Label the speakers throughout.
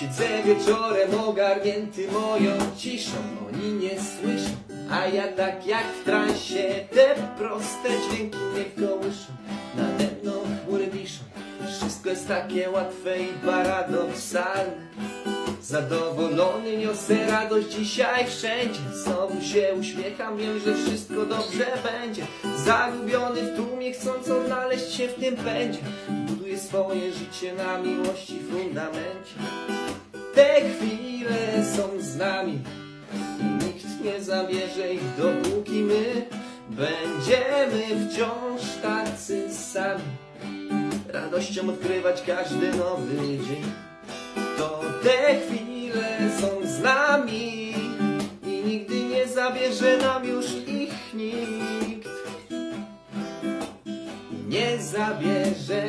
Speaker 1: Siedzę wieczorem ogarnięty moją ciszą Oni nie słyszą, a ja tak jak w transie Te proste dźwięki mnie kołyszą Nade mną chmury wiszą Wszystko jest takie łatwe i paradoksalne. Zadowolony niosę radość dzisiaj wszędzie Znowu się uśmiecham, wiem, że wszystko dobrze będzie. Zagubiony w tłumie, chcąc odnaleźć się w tym pędzie swoje życie na miłości fundamencie Te chwile są z nami i nikt nie zabierze ich dopóki my Będziemy wciąż tacy sami Radością odkrywać każdy nowy dzień to te chwile są z nami i nigdy nie zabierze nam już ich nikt. Nie zabierze.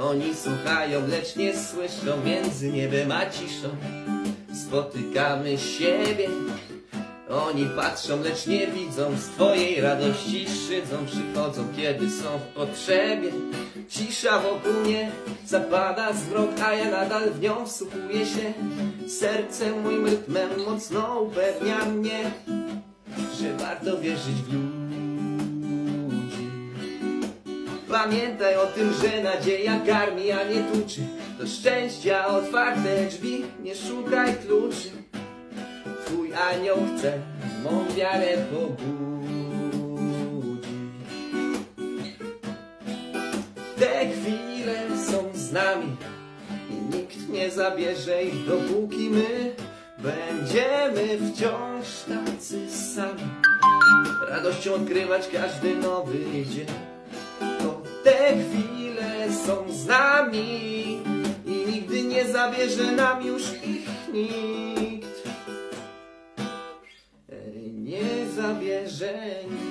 Speaker 1: Oni słuchają, lecz nie słyszą między niebem a ciszą. Spotykamy siebie. Oni patrzą, lecz nie widzą z twojej radości szydzą, przychodzą, kiedy są w potrzebie. Cisza wokół mnie zapada zmrok, a ja nadal w nią wsłuchuję się. Sercem moim rytmem mocno upewnia mnie, że warto wierzyć w ludzi. Pamiętaj o tym, że nadzieja karmi, a nie tuczy. Do szczęścia otwarte drzwi, nie szukaj kluczy. Twój anioł chce mą wiarę pobudzić. Te chwile są z nami i nikt nie zabierze ich dopóki my będziemy wciąż tacy sami. Radością odkrywać każdy nowy dzień. Są z nami i nigdy nie zabierze nam już ich nikt. Nie zabierze nikt.